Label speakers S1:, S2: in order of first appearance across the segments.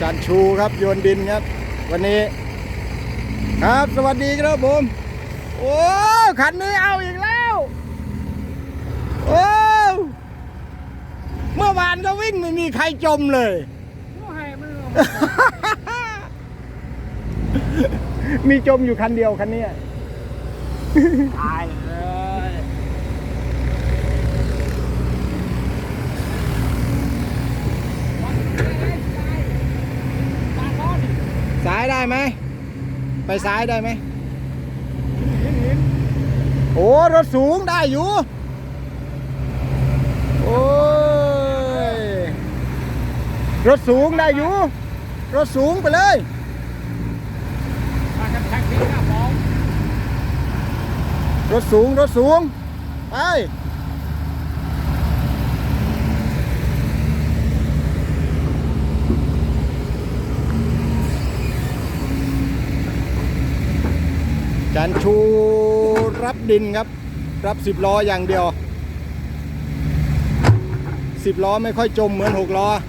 S1: จานชูครับโยนดินครับ วันนี้ ครับสวัสดีครับผม โอ้คันนี้เอาอีกแล้วโอ้เมื่อวานก็วิ่งไม่มีใครจมเลย มีจมอยู่คันเดียวคันนี้
S2: ตายเลย
S1: ซ้ายได้ไหม ไปซ้ายได้ไหม โอ้ รถสูงได้อยู่ โอ้ย รถสูงได้อยู่ รถสูงไปเลย
S2: มากันแท็กซี่หน้าฟอง
S1: รถสูง รถสูง ไป จันชูรับดินครับ รับสิบล้ออย่างเดียวสิบล้อไม่ค่อยจมเหมือนหกล้อก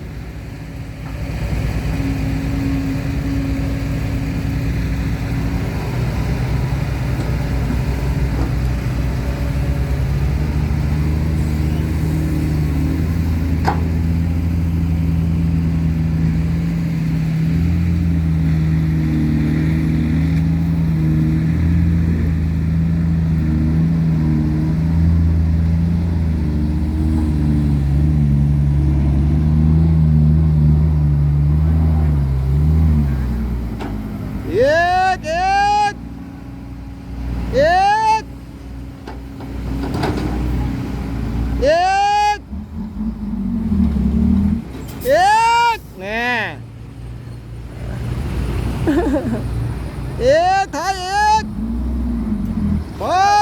S1: อีกอีกอีกอีกแน่อีกถ่ายอีกโอ้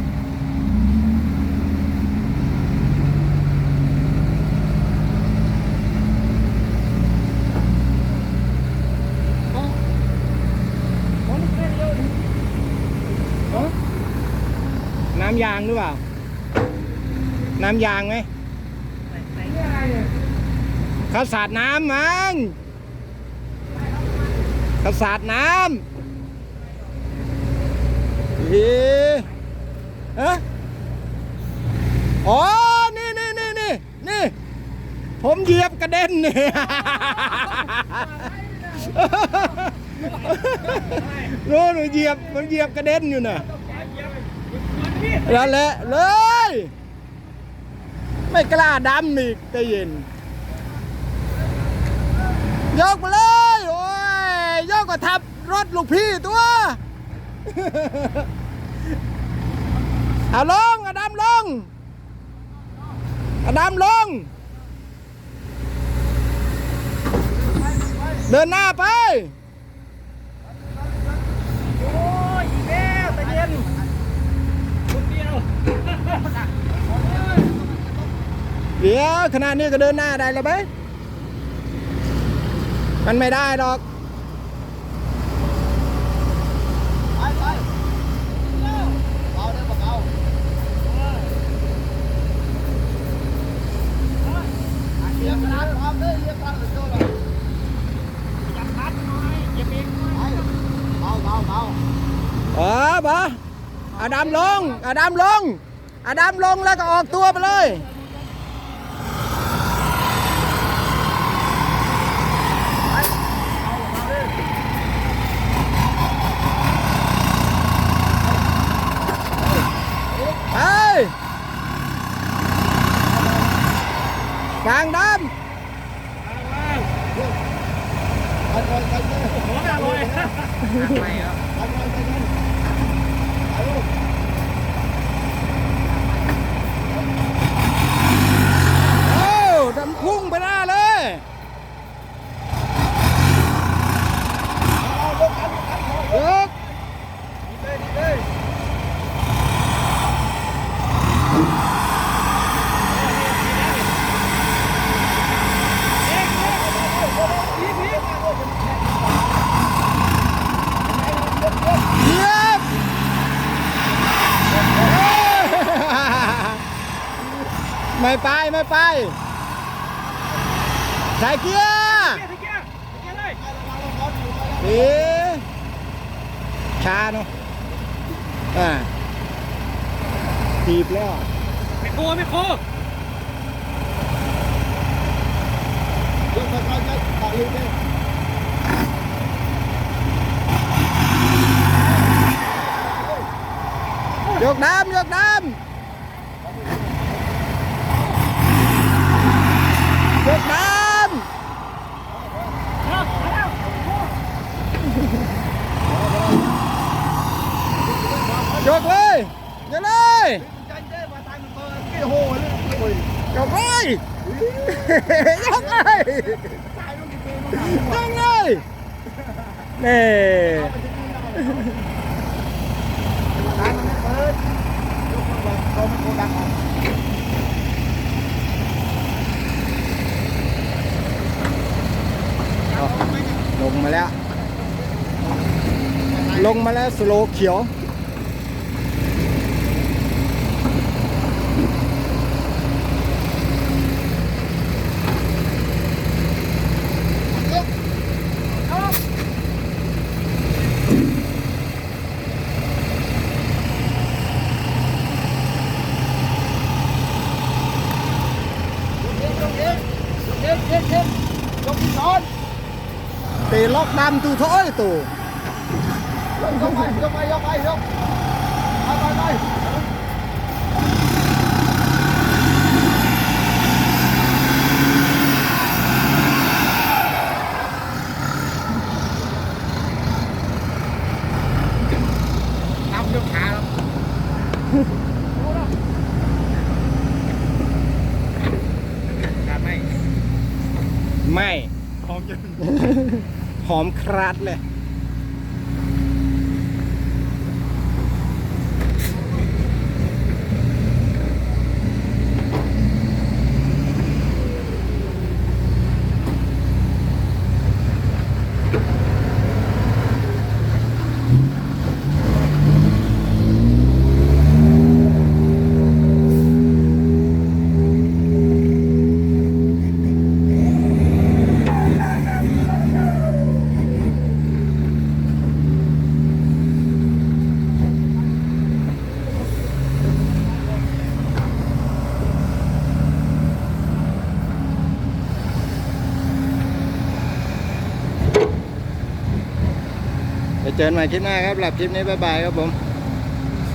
S1: ำยางหรือเปล่า น้ำยางไหมเขาสาดน้ำมั้งเขาสาดน้ำเฮ้เอ๊ะอ๋อ นี่นี่นี่นี่นี่ ผมเหยียบกระเด็นนี่โน่นเหยียบมันเหยียบกระเด็นอยู่น่ะ นั่นแหละเลย ไม่กล้าดำอีกใจเย็น ยกมาเลย โอ้ย ยกก็ทับรถลูกพี่ตัว เอาลงเอาดำลงเอาดำลง เดินหน้าไป
S2: โอ้ยอีกแล้วตะเย็นคนเดียว
S1: เดี๋ยวขนาดนี้ก็เดินหน้าได้แล้วไหมมันไม่ได้หรอก
S2: ไปไปเอาได้ปะเอาเรียกร้านความเลยเรียกร้านเลยโจ้เลยจับพัดหน่อยอย่าเบรกหน่อยเบาเบาเบา
S1: อ๋อปะอาดำลงอาดำลงอาดำลงแล้วก็ออกตัวไปเลย างดำ
S2: หัวหน้าลอยไป
S1: ไม่ไปไม่ไปใส่เกียร์เอ๊ะช้าเนาะอ่าทีบแล้ว
S3: ไม่โคไม่โค
S1: ยกน้ำยกน้ำยกน้ำยกเลยยกเลยยกเลยยกเลยยกเลย นี่ลงมาแล้ว ลงมาแล้วสโลเขียว ตี ล็อกดำตูถ้อยตูไม่
S3: อม
S1: ครัดเลย เจอกันใหม่คลิปหน้าครับหลับคลิปนี้บ๊ายบายครับผม